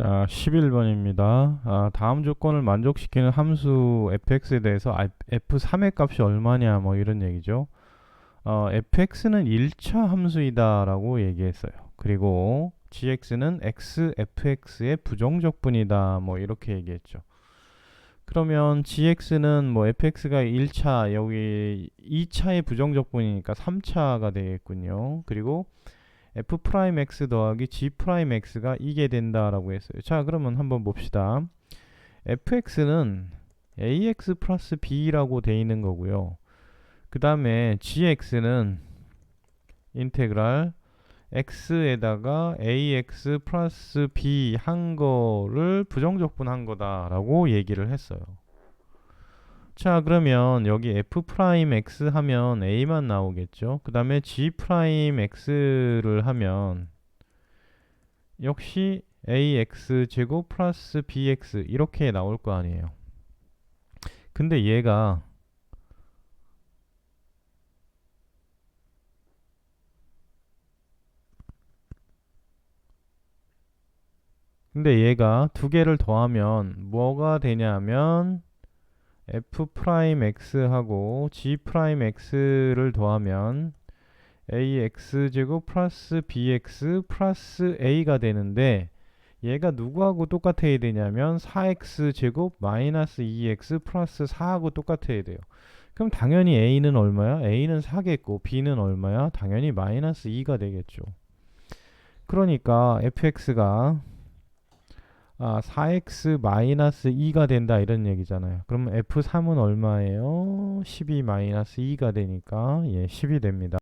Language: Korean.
자, 11번입니다. 아, 다음 조건을 만족시키는 함수 fx에 대해서 아, f3의 값이 얼마냐 뭐 이런 얘기죠. 어, fx는 1차 함수이다라고 얘기했어요. 그리고 gx는 x fx의 부정적분이다 뭐 이렇게 얘기했죠. 그러면 gx는 뭐 fx가 1차 여기 2차의 부정적분이니까 3차가 되겠군요. 그리고 f 프라임 x 더하기 g 프라임 x가 이게 된다라고 했어요. 자, 그러면 한번 봅시다. fx는 ax 플러스 b라고 돼 있는 거고요. 그 다음에 gx는 인테그랄 x에다가 ax 플러스 b 한 거를 부정적분한 거다라고 얘기를 했어요. 자 그러면 여기 f 프라임 x 하면 a만 나오겠죠. 그 다음에 g 프라임 x를 하면 역시 ax 제곱 플러스 bx 이렇게 나올 거 아니에요. 근데 얘가 근데 얘가 두 개를 더하면 뭐가 되냐면 f 프라임 x하고 g 프라임 x를 더하면 ax 제곱 플러스 bx 플러스 a가 되는데 얘가 누구하고 똑같아야 되냐면 4x 제곱 마이너스 2x 플러스 4하고 똑같아야 돼요. 그럼 당연히 a는 얼마야? a는 4겠고 b는 얼마야? 당연히 마이너스 2가 되겠죠. 그러니까 fx가 아, 4x 마이너스 2가 된다 이런 얘기잖아요. 그러면 f3은 얼마예요? 12 마이너스 2가 되니까 예, 10이 됩니다.